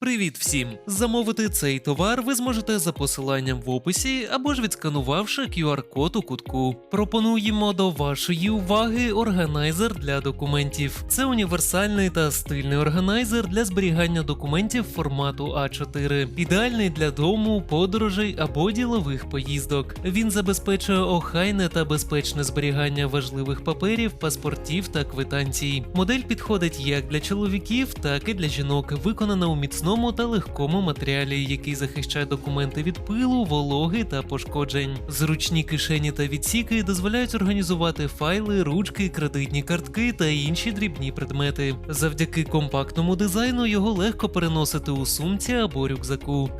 Привіт всім! Замовити цей товар ви зможете за посиланням в описі або ж відсканувавши QR-код у кутку. Пропонуємо до вашої уваги органайзер для документів. Це універсальний та стильний органайзер для зберігання документів формату А4, ідеальний для дому, подорожей або ділових поїздок. Він забезпечує охайне та безпечне зберігання важливих паперів, паспортів та квитанцій. Модель підходить як для чоловіків, так і для жінок, виконана у міцному та легкому матеріалі, який захищає документи від пилу, вологи та пошкоджень. Зручні кишені та відсіки дозволяють організувати файли, ручки, кредитні картки та інші дрібні предмети. Завдяки компактному дизайну його легко переносити у сумці або рюкзаку.